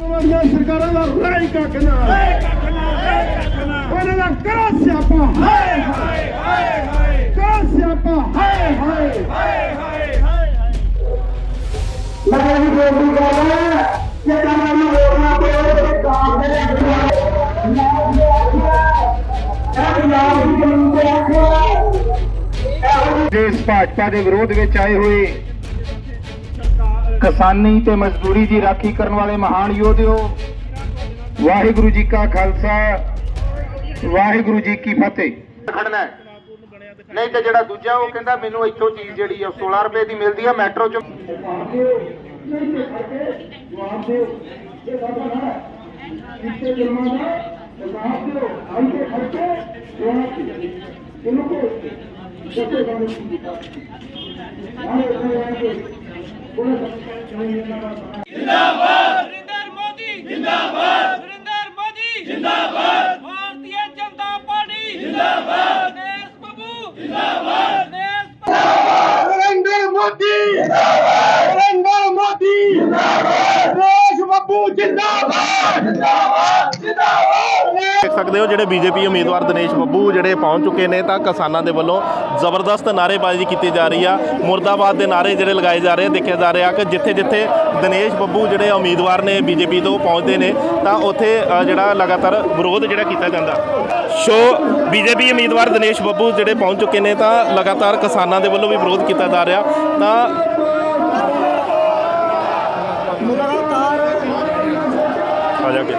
ਵੱਡੀਆਂ ਸਰਕਾਰਾਂ ਦਾ ਰਾਈ ਕੱਖ ਨਾ ਉਹਨਾਂ ਦਾ ਕਰੋ ਸਿਆਪਾ ਹਾਏ ਹਾਏ ਹਾਏ ਹਾਏ ਕਰੋ ਸਿਆਪਾ ਹਾਏ ਹਾਏ ਮੈਂ ਵੀ ਬੋਲਦੀ ਗੱਲ ਹੈ ਕਿ ਕਮਾਂ ਨੂੰ ਰੋਕਣਾ ਪਵੇ ਕਾਰ ਦੇ ਦੇਸ਼ ਭਾਜਪਾ ਦੇ ਵਿਰੋਧ ਵਿੱਚ ਆਏ ਹੋਏ ਕਿਸਾਨੀ ਤੇ ਮਜ਼ਦੂਰੀ ਦੀ ਰਾਖੀ ਕਰਨ ਵਾਲੇ ਮਹਾਨ ਯੋਧਿਓ ਵਾਹਿਗੁਰੂ ਜੀ ਕਾ ਖਾਲਸਾ ਵਾਹਿਗੁਰੂ ਜੀ ਕੀ ਫਤਿਹ। ਖੜਨਾ। ਨਹੀਂ ਤੇ ਜਿਹੜਾ ਦੂਜਾ ਉਹ ਕਹਿੰਦਾ ਮੈਨੂੰ ਇੱਥੋਂ ਚੀਜ਼ ਜਿਹੜੀ ਆ 16 ਰੁਪਏ ਦੀ ਮਿਲਦੀ ਆ ਮੈਟਰੋ ਚ। ਨਰਿੰਦਰ ਮੋਦੀ। ਜਿੰਦਾਬਾਦ ਨਰਿੰਦਰ ਮੋਦੀ। ਜਿੰਦਾਬਾਦ ਭਾਰਤੀ ਜਨਤਾ ਪਾਰਟੀ। ਜਿੰਦਾਬਾਦ ਦੇਸ਼ ਬੱਬੂ। ਜਿੰਦਾਬਾਦ ਦੇਸ਼ ਨਰਿੰਦਰ ਮੋਦੀ। ਜਿੰਦਾਬਾਦ ਨਰਿੰਦਰ ਮੋਦੀ ਜਿੰਦਾਬਾਦ ਦੇਸ਼ ਬੱਬੂ ਜਿੰਦਾਬਾਦ ਜਿੰਦਾਬਾਦ ਜਿੰਦਾਬਾਦ ਦੇਖ ਸਕਦੇ ਹੋ ਜਿਹੜੇ ਬੀਜੇਪੀ ਉਮੀਦਵਾਰ ਦਿਨੇਸ਼ ਬੱਬੂ ਜਿਹੜੇ ਪਹੁੰਚ ਚੁੱਕੇ ਨੇ ਤਾਂ ਕਿਸਾਨਾਂ ਦੇ ਵੱਲੋਂ ਜ਼ਬਰਦਸਤ ਨਾਅਰੇਬਾਜ਼ੀ ਕੀਤੀ ਜਾ ਰਹੀ ਆ। ਮੁਰਦਾਬਾਦ ਦੇ ਨਾਅਰੇ ਜਿਹੜੇ ਲਗਾਏ ਜਾ ਰਹੇ ਦੇਖਿਆ ਜਾ ਰਿਹਾ ਕਿ ਜਿੱਥੇ ਜਿੱਥੇ ਦਿਨੇਸ਼ ਬੱਬੂ ਜਿਹੜੇ ਉਮੀਦਵਾਰ ਨੇ ਬੀਜੇਪੀ ਤੋਂ ਪਹੁੰਚਦੇ ਨੇ, ਤਾਂ ਉੱਥੇ ਜਿਹੜਾ ਲਗਾਤਾਰ ਵਿਰੋਧ ਜਿਹੜਾ ਕੀਤਾ ਜਾਂਦਾ। ਸੋ ਬੀਜੇਪੀ ਉਮੀਦਵਾਰ ਦਿਨੇਸ਼ ਬੱਬੂ ਜਿਹੜੇ ਪਹੁੰਚ ਚੁੱਕੇ ਨੇ, ਤਾਂ ਲਗਾਤਾਰ ਕਿਸਾਨਾਂ ਦੇ ਵੱਲੋਂ ਵੀ ਵਿਰੋਧ ਕੀਤਾ ਜਾ ਰਿਹਾ। ਤਾਂ ਆ ਜਾ ਕੇ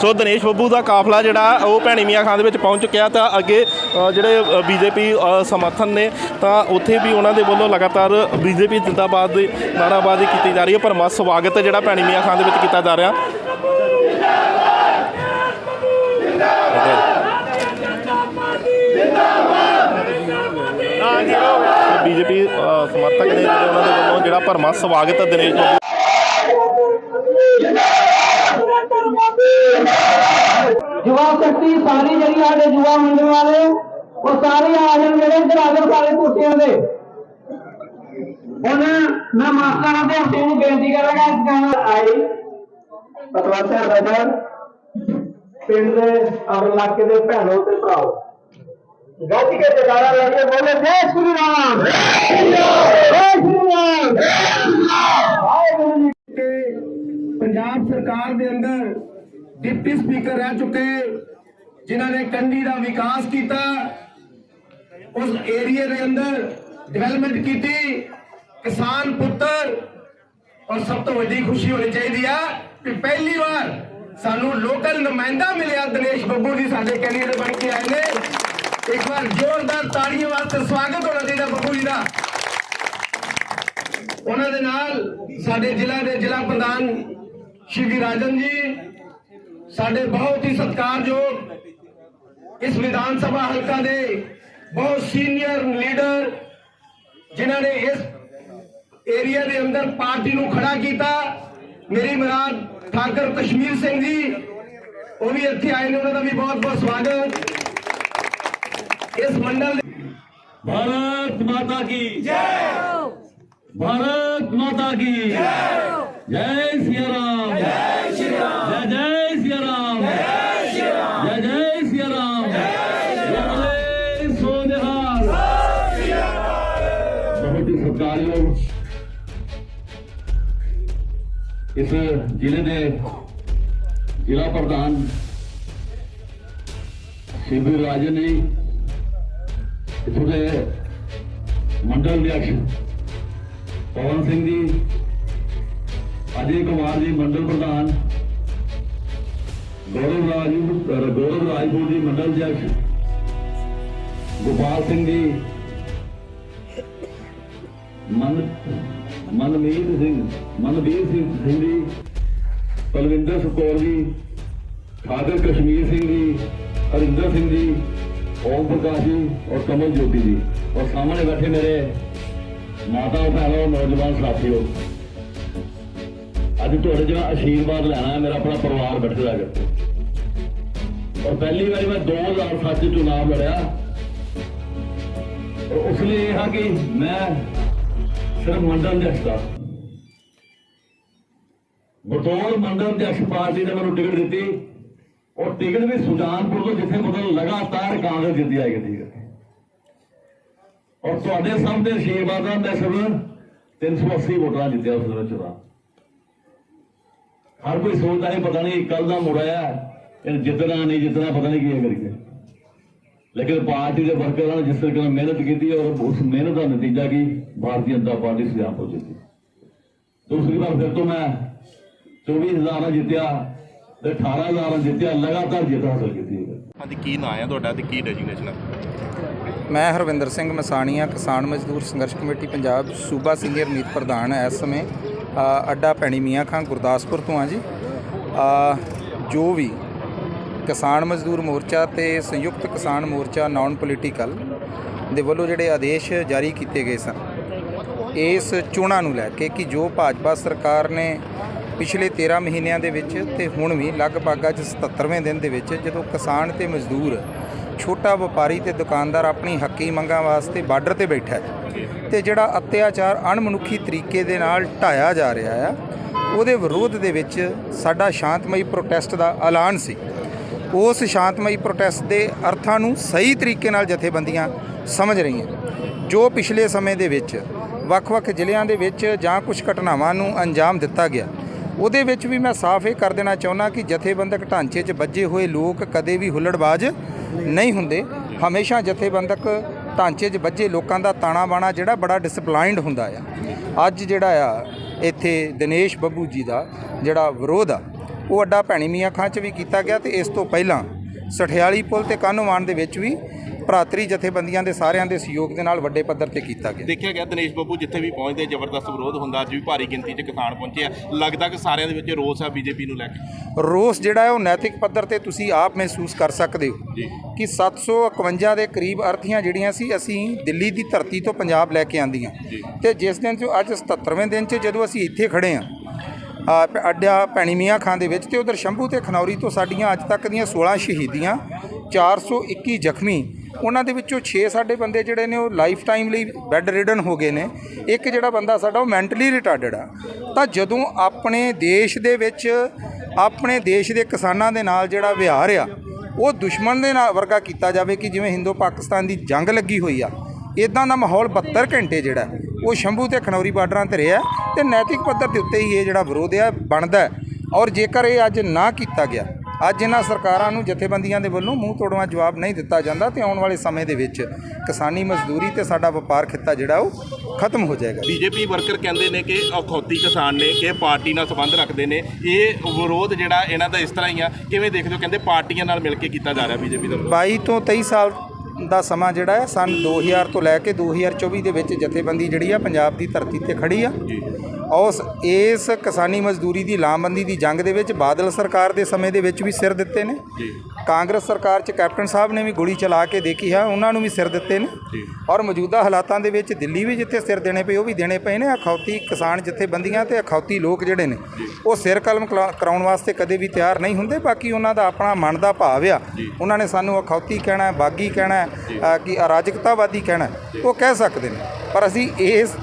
ਸੋ ਦਿਨੇਸ਼ ਬੱਬੂ ਦਾ ਕਾਫਲਾ ਜਿਹੜਾ ਉਹ ਭੈਣੀ ਮੀਆਂ ਖਾਨ ਦੇ ਵਿੱਚ ਪਹੁੰਚ ਚੁੱਕਿਆ ਤਾਂ ਅੱਗੇ ਅ, ਜਿਹੜੇ ਬੀਜੇਪੀ ਸਮਰਥਨ ਨੇ ਤਾਂ ਉੱਥੇ ਵੀ ਉਹਨਾਂ ਦੇ ਵੱਲੋਂ ਲਗਾਤਾਰ ਬੀਜੇਪੀ ਜਿੰਦਾਬਾਦ ਦੀ ਨਾਰਾਬਾਜ਼ੀ ਕੀਤੀ ਜਾ ਰਹੀ ਹੈ। ਪਰ ਮਾ ਸਵਾਗਤ ਜਿਹੜਾ ਭੈਣੀ ਮੀਆਂ ਖਾਨ ਦੇ ਵਿੱਚ ਕੀਤਾ ਜਾ ਰਿਹਾ। ਬੀਜੇਪੀ ਸਮਰਥਕ ਨੇ ਜਿਹੜੇ ਉਹਨਾਂ ਦੇ ਵੱਲੋਂ ਜਿਹੜਾ ਭਰਮਾ ਸਵਾਗਤ ਦਿਨੇਸ਼ ਬੱਬੂ युवा शक्ति सारी ਜਿਹੜੀ ਸਾਡੇ युवा ਮੰਡਲ ਵਾਲੇ ਉਹ ਸਾਰੇ ਆ ਜਾਣ ਜਿਹੜੇ ਇੱਧਰ ਆ ਜਾਣ ਸਾਰੇ ਕੁੱਤਿਆਂ ਦੇ ਹੁਣ ਮੈਂ ਮਾਸਟਰਾਂ ਦੇ ਹੱਥੇ ਨੂੰ ਬੇਨਤੀ ਕਰਾਂਗਾ ਇਸ ਗਾਣਾ ਆਈ ਪਤਵੰਤਰ ਬਦਰ ਪਿੰਡ ਦੇ ਔਰ ਇਲਾਕੇ ਦੇ ਭੈਣੋ ਤੇ ਭਰਾਓ ਲਾ ਕੇ ਬੋਲੇ ਜੈ ਸ਼੍ਰੀ ਰਾਮ। ਜੈ ਸ਼੍ਰੀ ਰਾਮ। ਵਾਹਿਗੁਰੂ ਜੀ ਪੰਜਾਬ ਸਰਕਾਰ ਦੇ ਅੰਦਰ ਡਿਪਟੀ ਸਪੀਕਰ ਰਹਿ ਚੁੱਕੇ ਜਿਨ੍ਹਾਂ ਨੇ ਕੰਡੀ ਦਾ ਵਿਕਾਸ ਕੀਤਾ ਉਸ ਏਰੀਆ ਦੇ ਅੰਦਰ ਡਿਵੈਲਪਮੈਂਟ ਕੀਤੀ ਕਿਸਾਨ ਪੁੱਤਰ ਔਰ ਸਭ ਤੋਂ ਵੱਡੀ ਖੁਸ਼ੀ ਹੋਣੀ ਚਾਹੀਦੀ ਆ ਕਿ ਪਹਿਲੀ ਵਾਰ ਸਾਨੂੰ ਲੋਕਲ ਨੁਮਾਇੰਦਾ ਮਿਲਿਆ ਦਿਨੇਸ਼ ਬੱਬੂ ਜੀ ਸਾਡੇ ਕੈਂਡੀਡੇਟ ਬਣ ਕੇ ਆਏ ਨੇ। ਇੱਕ ਵਾਰ ਜ਼ੋਰਦਾਰ ਤਾੜੀਆਂ ਵਾਸਤੇ ਸਵਾਗਤ ਹੋਣਾ ਚਾਹੀਦਾ ਬੱਬੂ ਜੀ ਦਾ। ਉਹਨਾਂ ਦੇ ਨਾਲ ਸਾਡੇ ਜ਼ਿਲ੍ਹਾ ਦੇ ਜ਼ਿਲ੍ਹਾ ਪ੍ਰਧਾਨ ਸ਼੍ਰੀ ਰਾਜਨ ਜੀ, ਸਾਡੇ ਬਹੁਤ ਹੀ ਸਤਿਕਾਰਯੋਗ ਇਸ ਵਿਧਾਨ ਸਭਾ ਹਲਕਾ ਦੇ ਬਹੁਤ ਸੀਨੀਅਰ ਲੀਡਰ ਜਿਨ੍ਹਾਂ ਨੇ ਇਸ ਏਰੀਆ ਦੇ ਅੰਦਰ ਪਾਰਟੀ ਨੂੰ ਖੜਾ ਕੀਤਾ। ਮੇਰੀ ਮਰਾਦ ਠਾਕਰ ਕਸ਼ਮੀਰ ਸਿੰਘ ਜੀ, ਉਹ ਵੀ ਇੱਥੇ ਆਏ ਨੇ, ਉਹਨਾਂ ਦਾ ਵੀ ਬਹੁਤ ਬਹੁਤ ਸਵਾਗਤ। इस मंडल भारत माता की। भारत माता की। जय! सिया राम। जय श्री राम। जय जय सिया राम। जय जय सिया राम। बहुत ही सत्कारियों इस ज़िले के जिला प्रधान शिविर राजे ने ਇੱਥੋਂ ਦੇ ਮੰਡਲ ਅਧਿਕਸ਼ ਪਵਨ ਸਿੰਘ ਜੀ, ਅਜੇ ਕੁਮਾਰ ਜੀ ਮੰਡਲ ਪ੍ਰਧਾਨ, ਗੌਰਵ ਰਾਜ ਗੌਰਵ ਰਾਜਪੂਤ ਜੀ ਮੰਡਲ ਅਧਿਕਸ਼ ਗੋਪਾਲ ਸਿੰਘ ਜੀ, ਮਨ, ਮਨਮੀਤ ਸਿੰਘ, ਮਨਵੀਰ ਸਿੰਘ ਜੀ ਪਲਵਿੰਦਰ ਸੁਕੌਰ ਜੀ ਠਾਕਰ ਕਸ਼ਮੀਰ ਸਿੰਘ ਜੀ, ਹਰਿੰਦਰ ਸਿੰਘ ਜੀ ओम प्रकाश जी और कमल ज्योति जी और सामने बैठे मेरे माता भैनों नौजवान साथियों ਅੱਜ ਤੁਹਾਡੇ ਜਿਹੜਾ ਆਸ਼ੀਰਵਾਦ ਲੈਣਾ ਹੈ ਮੇਰਾ ਆਪਣਾ ਪਰਿਵਾਰ ਬੈਠਾ ਹੈ ਔਰ ਪਹਿਲੀ ਵਾਰੀ ਮੈਂ 2007 ਚ ਚੁਣਾਵ ਲੜਿਆ ਔਰ ਉਸ ਲਈ ਇਹ ਹੈ ਕਿ ਮੈਂ ਸਿਰਫ ਮੰਡਲ ਦੇ ਅਧਿਕਸ਼ ਬਤੌਰ ਮੰਡਲ ਦੇ ਅਧਿਕਸ਼ ਪਾਰਟੀ ਨੇ ਮੈਨੂੰ ਟਿਕਟ ਦਿੱਤੀ ਔਰ ਟਿਕਟ ਵੀ ਸੁਜਾਨਪੁਰ ਤੋਂ ਜਿੱਥੇ ਮਤਲਬ ਲਗਾਤਾਰ ਕਾਂਗਰਸ ਜਿੱਤੀ ਆਏਗੀ ਟਿਕਟ ਔਰ ਤੁਹਾਡੇ ਸਾਹਮਣੇ ਆਸ਼ੀਰਵਾਦ ਨਾਲ 380 ਵੋਟਾਂ ਜਿੱਤਿਆ ਉਸ ਦਿਨ ਚੁਣਾ। ਹਰ ਕੋਈ ਸੋਚਦਾ ਹੈ ਪਤਾ ਨਹੀਂ ਕੱਲ ਦਾ ਮੁੜ ਆਇਆ, ਇਹ ਜਿੱਤਣਾ ਨਹੀਂ ਜਿੱਤਣਾ ਪਤਾ ਨਹੀਂ ਕੀ ਕਰਕੇ ਲੇਕਿਨ ਪਾਰਟੀ ਦੇ ਵਰਕਰਾਂ ਨੇ ਜਿਸ ਤਰੀਕੇ ਨਾਲ ਮਿਹਨਤ ਕੀਤੀ ਔਰ ਉਸ ਮਿਹਨਤ ਦਾ ਨਤੀਜਾ ਕੀ? ਭਾਰਤੀ ਜਨਤਾ ਪਾਰਟੀ ਸੁਜਾਨਪੁਰ ਜਿੱਤੀ। ਦੂਸਰੀ ਵਾਰ ਫਿਰ ਤੋਂ ਮੈਂ 24000 ਨਾਲ ਜਿੱਤਿਆ। ਤੇ 18000 ਨਾਲ ਜਿੱਤਿਆ ਲਗਾਤਾਰ ਜਿੱਤ ਹਾਸਲ ਕੀਤੀ ਹੈ। ਹਾਂਜੀ ਕੀ ਨਾਂ ਹੈ ਤੁਹਾਡਾ ਤੇ ਕੀ ਡੈਜਿਗਨੇਸ਼ਨ ਹੈ ਮੈਂ ਹਰਵਿੰਦਰ ਸਿੰਘ ਮਸਾਣੀਆ ਕਿਸਾਨ ਮਜ਼ਦੂਰ ਸੰਘਰਸ਼ ਕਮੇਟੀ ਪੰਜਾਬ ਸੂਬਾ ਸੀਨੀਅਰ ਮੀਤ ਪ੍ਰਧਾਨ ਇਸ ਸਮੇਂ। ਅ, ਅੱਡਾ ਭੈਣੀ ਮੀਆਂ ਖਾਂ ਗੁਰਦਾਸਪੁਰ ਤੋਂ ਆ ਜੀ। ਅ, ਜੋ ਵੀ ਕਿਸਾਨ ਮਜ਼ਦੂਰ ਮੋਰਚਾ ਤੇ ਸੰਯੁਕਤ ਕਿਸਾਨ ਮੋਰਚਾ ਨਾਨ ਪੋਲੀਟੀਕਲ ਦੇ ਵੱਲੋਂ ਜਿਹੜੇ ਆਦੇਸ਼ ਜਾਰੀ ਕੀਤੇ ਗਏ ਸਨ ਇਸ ਚੋਣਾਂ ਨੂੰ ਲੈ ਕੇ ਕਿ ਜੋ ਭਾਜਪਾ ਸਰਕਾਰ ਨੇ ਪਿਛਲੇ 13 ਮਹੀਨਿਆਂ ਦੇ ਵਿੱਚ ਤੇ ਹੁਣ ਵੀ ਲਗਭਗ ਅੱਜ 77ਵੇਂ ਦਿਨ ਦੇ ਵਿੱਚ ਜਦੋਂ ਕਿਸਾਨ ਤੇ ਮਜ਼ਦੂਰ ਛੋਟਾ ਵਪਾਰੀ ਤੇ ਦੁਕਾਨਦਾਰ ਆਪਣੀ ਹੱਕੀ ਮੰਗਾਂ ਵਾਸਤੇ ਬਾਰਡਰ ਤੇ ਬੈਠਾ ਹੈ ਤੇ ਜਿਹੜਾ ਅਤਿਆਚਾਰ ਅਣਮਨੁੱਖੀ ਤਰੀਕੇ ਦੇ ਨਾਲ ਢਾਇਆ ਜਾ ਰਿਹਾ ਆ, ਉਹਦੇ ਵਿਰੋਧ ਦੇ ਵਿੱਚ ਸਾਡਾ ਸ਼ਾਂਤਮਈ ਪ੍ਰੋਟੈਸਟ ਦਾ ਐਲਾਨ ਸੀ। ਉਸ ਸ਼ਾਂਤਮਈ ਪ੍ਰੋਟੈਸਟ ਦੇ ਅਰਥਾਂ ਨੂੰ ਸਹੀ ਤਰੀਕੇ ਨਾਲ ਜਥੇਬੰਦੀਆਂ ਸਮਝ ਰਹੀਆਂ। ਜੋ ਪਿਛਲੇ ਸਮੇਂ ਦੇ ਵਿੱਚ ਵੱਖ-ਵੱਖ ਜ਼ਿਲ੍ਹਿਆਂ ਦੇ ਵਿੱਚ ਜਾਂ ਕੁਝ ਘਟਨਾਵਾਂ ਨੂੰ ਅੰਜਾਮ ਦਿੱਤਾ ਗਿਆ ਉਹਦੇ ਵਿੱਚ ਵੀ ਮੈਂ ਸਾਫ਼ ਇਹ ਕਰ ਦੇਣਾ ਚਾਹੁੰਦਾ ਕਿ ਜਥੇਬੰਦਕ ਢਾਂਚੇ 'ਚ ਵੱਜੇ ਹੋਏ ਲੋਕ ਕਦੇ ਵੀ ਹੁੱਲੜਬਾਜ਼ ਨਹੀਂ ਹੁੰਦੇ। ਹਮੇਸ਼ਾ ਜਥੇਬੰਦਕ ਢਾਂਚੇ 'ਚ ਵੱਜੇ ਲੋਕਾਂ ਦਾ ਤਾਣਾ ਬਾਣਾ ਜਿਹੜਾ ਬੜਾ ਡਿਸਪਲਾਈਨਡ ਹੁੰਦਾ ਆ। ਅੱਜ ਜਿਹੜਾ ਆ, ਇੱਥੇ ਦਿਨੇਸ਼ ਬੱਬੂ ਜੀ ਦਾ ਜਿਹੜਾ ਵਿਰੋਧ ਆ, ਉਹ ਅੱਡਾ ਭੈਣੀ ਮੀਆਂ ਖਾਂ 'ਚ ਵੀ ਕੀਤਾ ਗਿਆ ਤੇ ਇਸ ਤੋਂ ਪਹਿਲਾਂ ਸਠਿਆਲੀ ਪੁਲ ਤੇ ਕਾਨੂੰਵਾਨ ਦੇ ਵਿੱਚ ਵੀ ਭਰਾਤਰੀ ਜਥੇਬੰਦੀਆਂ ਦੇ ਸਾਰਿਆਂ ਦੇ ਸਹਿਯੋਗ ਦੇ ਨਾਲ ਵੱਡੇ ਪੱਧਰ ਤੇ ਕੀਤਾ ਗਿਆ। ਦੇਖਿਆ ਗਿਆ ਦਿਨੇਸ਼ ਬੱਬੂ ਜਿੱਥੇ ਵੀ ਪਹੁੰਚਦੇ ਜ਼ਬਰਦਸਤ ਵਿਰੋਧ ਹੁੰਦਾ ਅੱਜ ਵੀ ਭਾਰੀ ਗਿਣਤੀ 'ਚ ਕਿਸਾਨ ਪਹੁੰਚੇ ਆ। ਲੱਗਦਾ ਕਿ ਸਾਰਿਆਂ ਦੇ ਵਿੱਚ ਰੋਸ ਆ ਬੀਜੇਪੀ ਨੂੰ ਲੈ ਕੇ। ਰੋਸ ਜਿਹੜਾ ਹੈ ਉਹ ਨੈਤਿਕ ਪੱਧਰ ਤੇ ਤੁਸੀਂ ਆਪ ਮਹਿਸੂਸ ਕਰ ਸਕਦੇ ਹੋ ਕਿ 751 ਦੇ ਕਰੀਬ ਅਰਥੀਆਂ ਜਿਹੜੀਆਂ ਸੀ ਅਸੀਂ ਦਿੱਲੀ ਦੀ ਧਰਤੀ ਤੋਂ ਪੰਜਾਬ ਲੈ ਕੇ ਆਂਦੀਆਂ। ਤੇ ਜਿਸ ਦਿਨ ਤੋਂ ਅੱਜ 77ਵੇਂ ਦਿਨ 'ਚ ਜਦੋਂ ਅਸੀਂ ਇੱਥੇ ਖੜੇ ਆਂ ਆ ਪ- ਅੱਡਾ ਭੈਣੀ ਮੀਆਂ ਖਾਂ ਦੇ ਵਿੱਚ ਤੇ ਉਧਰ ਸ਼ੰਭੂ ਤੇ ਖਨੌਰੀ ਤੋਂ ਸਾਡੀਆਂ ਅੱਜ ਤੱਕ ਦੀਆਂ 16 ਸ਼ਹੀਦੀਆਂ 421 ਜ਼ਖਮੀ ਉਹਨਾਂ ਦੇ ਵਿੱਚੋਂ 6 ਸਾਡੇ ਬੰਦੇ ਜਿਹੜੇ ਨੇ ਉਹ ਲਾਈਫ ਟਾਈਮ ਲਈ ਬੈੱਡ ਰਿਡਨ ਹੋ ਗਏ ਨੇ। ਇੱਕ ਜਿਹੜਾ ਬੰਦਾ ਸਾਡਾ ਉਹ ਮੈਂਟਲੀ ਰਿਟਾਰਡਡ ਆ। ਤਾਂ ਜਦੋਂ ਆਪਣੇ ਦੇਸ਼ ਦੇ ਵਿੱਚ, ਆਪਣੇ ਦੇਸ਼ ਦੇ ਕਿਸਾਨਾਂ ਦੇ ਨਾਲ ਜਿਹੜਾ ਵਿਹਾਰ ਆ, ਉਹ ਦੁਸ਼ਮਣ ਦੇ ਨਾਲ ਵਰਗਾ ਕੀਤਾ ਜਾਵੇ ਕਿ ਜਿਵੇਂ ਹਿੰਦੋ ਪਾਕਿਸਤਾਨ ਦੀ ਜੰਗ ਲੱਗੀ ਹੋਈ ਆ ਇਦਾਂ ਦਾ ਮਾਹੌਲ 72 ਘੰਟੇ ਜਿਹੜਾ ਉਹ ਸ਼ੰਭੂ ਤੇ ਖਨੌਰੀ ਬਾਰਡਰਾਂ ਤੇ ਰਿਹਾ ਤੇ ਨੈਤਿਕ ਪੱਧਰ ਦੇ ਉੱਤੇ ਹੀ ਇਹ ਜਿਹੜਾ ਵਿਰੋਧ ਆ, ਬਣਦਾ ਔਰ ਜੇਕਰ ਇਹ ਅੱਜ ਨਾ ਕੀਤਾ ਗਿਆ ਅੱਜ ਇਹਨਾਂ ਸਰਕਾਰਾਂ ਨੂੰ ਜਥੇਬੰਦੀਆਂ ਦੇ ਵੱਲੋਂ ਮੂੰਹ ਤੋੜਵਾ ਜਵਾਬ ਨਹੀਂ ਦਿੱਤਾ ਜਾਂਦਾ ਤੇ ਆਉਣ ਵਾਲੇ ਸਮੇਂ ਦੇ ਵਿੱਚ ਕਿਸਾਨੀ ਮਜ਼ਦੂਰੀ ਤੇ ਸਾਡਾ ਵਪਾਰ ਖਿੱਤਾ ਜਿਹੜਾ ਉਹ ਖਤਮ ਹੋ ਜਾਏਗਾ। ਬੀਜੇਪੀ ਵਰਕਰ ਕਹਿੰਦੇ ਨੇ ਕਿ ਅਖੌਤੀ ਕਿਸਾਨ ਨੇ ਕਿ ਪਾਰਟੀ ਨਾਲ ਸੰਬੰਧ ਰੱਖਦੇ ਨੇ। ਇਹ ਵਿਰੋਧ ਜਿਹੜਾ ਇਹਨਾਂ ਦਾ ਇਸ ਤਰ੍ਹਾਂ ਹੀ ਆ। ਕਿਵੇਂ ਦੇਖਦੇ ਹੋ? ਕਹਿੰਦੇ ਪਾਰਟੀਆਂ ਨਾਲ ਮਿਲ ਕੇ ਕੀਤਾ ਜਾ ਰਿਹਾ ਬੀਜੇਪੀ ਦਾ ਵਿਰੋਧ। 22 ਤੋਂ 23 ਸਾਲ ਦਾ ਸਮਾਂ ਜਿਹੜਾ ਹੈ ਸਨ 2000 ਤੋਂ ਲੈ ਕੇ 2024 ਦੇ ਵਿੱਚ ਜਥੇਬੰਦੀ ਜਿਹੜੀ ਆ ਪੰਜਾਬ ਦੀ ਧਰਤੀ ਤੇ ਖੜੀ ਆ। ਉਸ ਇਸ ਕਿਸਾਨੀ ਮਜ਼ਦੂਰੀ ਦੀ ਲਾਮਬੰਦੀ ਦੀ ਜੰਗ ਦੇ ਵਿੱਚ ਬਾਦਲ ਸਰਕਾਰ ਦੇ ਸਮੇਂ ਦੇ ਵਿੱਚ ਵੀ ਸਿਰ ਦਿੱਤੇ ਨੇ। ਕਾਂਗਰਸ ਸਰਕਾਰ 'ਚ ਕੈਪਟਨ ਸਾਹਿਬ ਨੇ ਵੀ ਗੋਲੀ ਚਲਾ ਕੇ ਦੇਖੀ ਹੈ ਉਹਨਾਂ ਨੂੰ ਵੀ ਸਿਰ ਦਿੱਤੇ ਨੇ। ਔਰ ਮੌਜੂਦਾ ਹਾਲਾਤਾਂ ਦੇ ਵਿੱਚ ਦਿੱਲੀ ਵੀ ਜਿੱਥੇ ਸਿਰ ਦੇਣੇ ਪਏ ਉਹ ਵੀ ਦੇਣੇ ਪਏ ਨੇ। ਅਖੌਤੀ ਕਿਸਾਨ ਜਥੇਬੰਦੀਆਂ ਤੇ ਅਖੌਤੀ ਲੋਕ ਜਿਹੜੇ ਨੇ ਉਹ ਸਿਰ ਕਲਮ ਕਲਾ- ਕਰਾਉਣ ਵਾਸਤੇ ਕਦੇ ਵੀ ਤਿਆਰ ਨਹੀਂ ਹੁੰਦੇ। ਬਾਕੀ ਉਹਨਾਂ ਦਾ ਆਪਣਾ ਮਨ ਦਾ ਭਾਵ ਆ। ਉਹਨਾਂ ਨੇ ਸਾਨੂੰ ਅਖੌਤੀ ਕਹਿਣਾ ਹੈ ਬਾਗੀ ਕਹਿਣਾ ਕਿ ਅਰਾਜਕਤਾਵਾਦੀ ਕਹਿਣਾ ਉਹ ਕਹਿ ਸਕਦੇ ਨੇ। ਪਰ ਅਸੀਂ ਇਸ